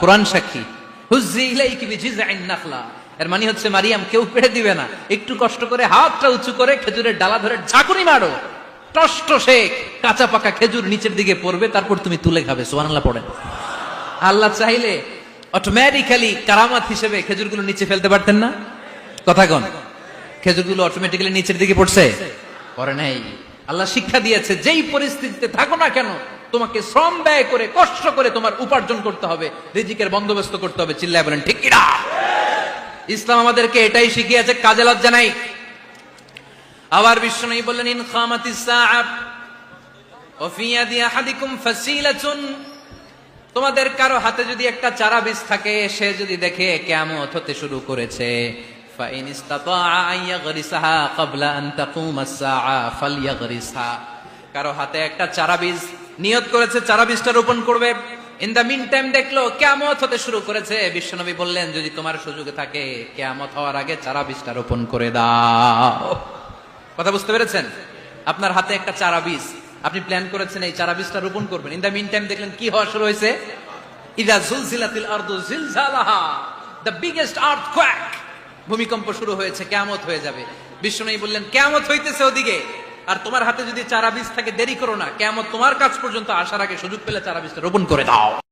কোরআন সাক্ষী। এর মানে হচ্ছে, মারিয়াম, কেউ পেড়ে দিবে না। একটু কষ্ট করে হাতটা উঁচু করে খেজুরের ডালা ধরে ঝাঁকুনি মারো। টষ্ট শেখ কাঁচা পাকা খেজুর নিচের দিকে পড়বে, তারপর তুমি তুলে খাবে। সুবহানাল্লাহ, পড়েন। আল্লাহ চাইলে অটোমেটিক্যালি কারামাত হিসেবে খেজুরগুলো নিচে ফেলতে পারতেন না? কথা কন। খেজুরগুলো অটোমেটিক্যালি নিচের দিকে পড়ছে? পরে নাই। আল্লাহ শিক্ষা দিয়েছে, যেই পরিস্থিতিতে থাকো না কেন, তোমাকে শ্রম ব্যয় করে, কষ্ট করে তোমার উপার্জন করতে হবে, রিজিকের বন্দোবস্ত করতে হবে, চিল্লায় বলেন, ঠিক কিনা? ইসলাম আমাদেরকে এটাই শিখিয়েছে, কাজে লজ্জা নাই। আবার বিশ্ব নেই বললেন, ইন সাআব ওফি ইয়াদি আহাদিকুম তোমাদের কারও হাতে যদি একটা চারা বীজ থাকে, সে যদি দেখে কেমন হতে শুরু করেছে فإن استطاع أن يغرسها قبل أن تقوم الساعة فليغرسها কারো হাতে একটা চারা বীজ নিয়ত করেছে চারা বীজটা রোপণ করবে ইন দা মিন টাইম দেখলো কেমত হতে শুরু করেছে বিশ্বনবী বললেন যদি তোমার সুযোগে থাকে কেমত হওয়ার আগে চারা বীজটা রোপণ করে দাও কথা বুঝতে পেরেছেন আপনার হাতে একটা চারা বীজ আপনি প্ল্যান করেছেন এই চারা বীজটা রোপণ করবেন ইন দা মিন টাইম দেখলেন কি হওয়া শুরু হয়েছে ইদা জুলজিলাতিল আরদু জিলজালাহা দ্য বিগেস্ট আর্থকোয়াক ভূমিকম্প শুরু হয়েছে কেমত হয়ে যাবে। বিষ্ণু বললেন কেমত হইতেছে ওদিকে। আর তোমার হাতে যদি চারা বীজ থাকে, দেরি করো না। কেয়ামত তোমার কাজ পর্যন্ত আসার আগে সুযোগ পেলে চারা বীজটা রোপণ করে দাও।